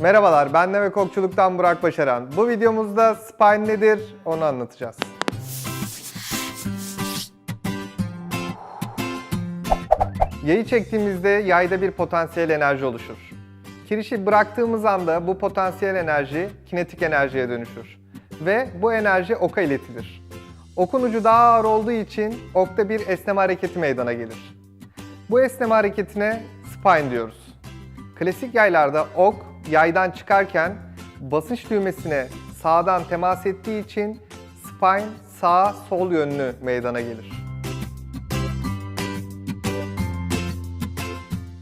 Merhabalar, ben Neve Kokçuluk'tan Burak Başaran. Bu videomuzda spine nedir onu anlatacağız. Yayı çektiğimizde yayda bir potansiyel enerji oluşur. Kirişi bıraktığımız anda bu potansiyel enerji kinetik enerjiye dönüşür. Ve bu enerji oka iletilir. Okun ucu daha ağır olduğu için okta bir esneme hareketi meydana gelir. Bu esneme hareketine spine diyoruz. Klasik yaylarda ok yaydan çıkarken basınç düğmesine sağdan temas ettiği için spine sağ sol yönlü meydana gelir.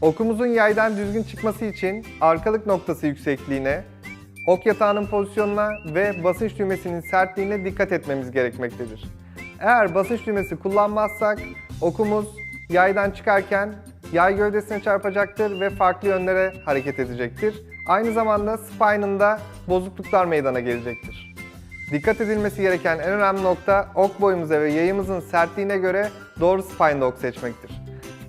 Okumuzun yaydan düzgün çıkması için arkalık noktası yüksekliğine, ok yatağının pozisyonuna ve basınç düğmesinin sertliğine dikkat etmemiz gerekmektedir. Eğer basınç düğmesi kullanmazsak okumuz yaydan çıkarken yay gövdesine çarpacaktır ve farklı yönlere hareket edecektir. Aynı zamanda spine'ında bozukluklar meydana gelecektir. Dikkat edilmesi gereken en önemli nokta ok boyumuza ve yayımızın sertliğine göre doğru spine ok seçmektir.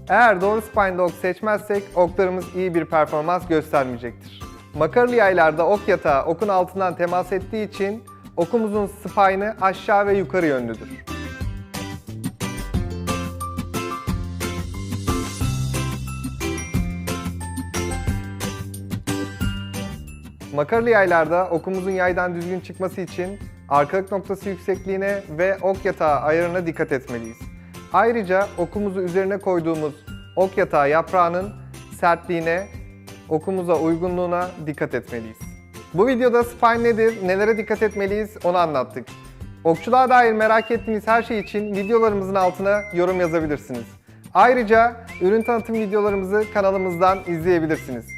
Eğer doğru spine ok seçmezsek oklarımız iyi bir performans göstermeyecektir. Makarlı yaylarda ok yatağı okun altından temas ettiği için okumuzun spine'ı aşağı ve yukarı yönlüdür. Makarlı yaylarda okumuzun yaydan düzgün çıkması için arkalık noktası yüksekliğine ve ok yatağı ayarına dikkat etmeliyiz. Ayrıca okumuzu üzerine koyduğumuz ok yatağı yaprağının sertliğine, okumuza uygunluğuna dikkat etmeliyiz. Bu videoda spine nedir, nelere dikkat etmeliyiz onu anlattık. Okçuluğa dair merak ettiğiniz her şey için videolarımızın altına yorum yazabilirsiniz. Ayrıca ürün tanıtım videolarımızı kanalımızdan izleyebilirsiniz.